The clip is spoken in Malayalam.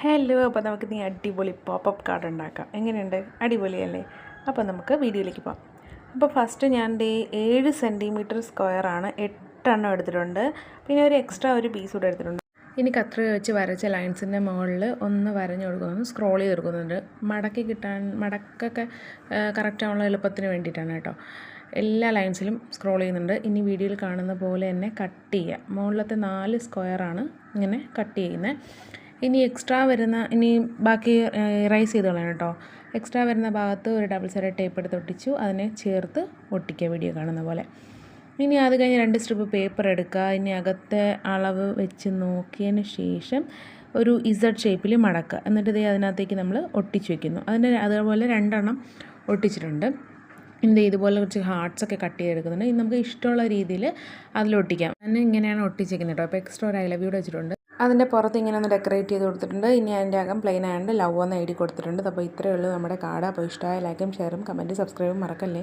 ഹലോ അപ്പോൾ നമുക്ക് നീ അടിപൊളി പോപ്പപ്പ് കാർഡ് ഉണ്ടാക്കാം. എങ്ങനെയുണ്ട്? അടിപൊളിയല്ലേ? അപ്പോൾ നമുക്ക് വീഡിയോയിലേക്ക് പോകാം. അപ്പോൾ ഫസ്റ്റ് ഞാൻ ദേ ഏഴ് സെന്റിമീറ്റർ സ്ക്വയറാണ് എട്ടെണ്ണം എടുത്തിട്ടുണ്ട്. പിന്നെ ഒരു എക്സ്ട്രാ ഒരു പീസ് കൂടെ എടുത്തിട്ടുണ്ട്. ഇനി കത്ര വെച്ച് വരച്ച ലൈൻസിന്റെ മുകളിൽ ഒന്ന് വരഞ്ഞു കൊടുക്കുന്നു സ്ക്രോൾ ചെയ്ത് കൊടുക്കുന്നുണ്ട്. മടക്കി കിട്ടാൻ മടക്കൊക്കെ കറക്റ്റ് ആവുള്ള എളുപ്പത്തിന് വേണ്ടിയിട്ടാണ് കേട്ടോ. എല്ലാ ലൈൻസിലും സ്ക്രോൾ ചെയ്യുന്നുണ്ട്. ഇനി വീഡിയോയിൽ കാണുന്ന പോലെ തന്നെ കട്ട് ചെയ്യുക മുകളിലത്തെ നാല് സ്ക്വയറാണ് ഇങ്ങനെ കട്ട് ചെയ്യുന്നത് ഇനി എക്സ്ട്രാ വരുന്ന ഇനി ബാക്കി റൈസ് ചെയ്ത് കളയണം കേട്ടോ. എക്സ്ട്രാ വരുന്ന ഭാഗത്ത് ഒരു ഡബിൾ സൈഡ് ടേപ്പ് എടുത്ത് ഒട്ടിച്ചു. അതിനെ ചേർത്ത് ഒട്ടിക്കുക വീഡിയോ കാണുന്ന പോലെ. ഇനി അത് കഴിഞ്ഞ് രണ്ട് സ്ട്രിപ്പ് പേപ്പർ എടുക്കുക. ഇനി അകത്തെ അളവ് വെച്ച് നോക്കിയതിന് ശേഷം ഒരു ഇസഡ് ഷേപ്പിൽ മടക്കുക. എന്നിട്ട് ഇതേ അതിനകത്തേക്ക് നമ്മൾ ഒട്ടിച്ച് വെക്കുന്നു. അതിന്റെ അതുപോലെ രണ്ടെണ്ണം ഒട്ടിച്ചിട്ടുണ്ട്. ഇനി ഇതുപോലെ കുറച്ച് ഹാർട്സ് ഒക്കെ കട്ട് ചെയ്തെടുക്കുന്നുണ്ട്. നമുക്ക് ഇഷ്ടമുള്ള രീതിയിൽ അതിലൊട്ടിക്കാം അതിന് ഇങ്ങനെയാണ് ഒട്ടിച്ചേക്കുന്നത് കേട്ടോ. അപ്പോൾ എക്സ്ട്രാ ഒരു ഐലവ് കൂടെ വെച്ചിട്ടുണ്ട്. അതിന്റെ പുറത്ത് ഇങ്ങനെ ഒന്ന് ഡെക്കറേറ്റ് ചെയ്ത് കൊടുത്തിട്ടുണ്ട്. ഇനി അതിന്റെ അകം പ്ലെയിൻ ആയതുകൊണ്ട് ലവ് ഒന്ന് എഴുതി കൊടുത്തിട്ടുണ്ട്. അപ്പോൾ ഇത്രയേ ഉള്ളൂ നമ്മുടെ കാർഡ്. അപ്പോൾ ഇഷ്ടമായ ലൈക്കും ഷെയറും കമന്റ് സബ്സ്ക്രൈബും മറക്കല്ലേ?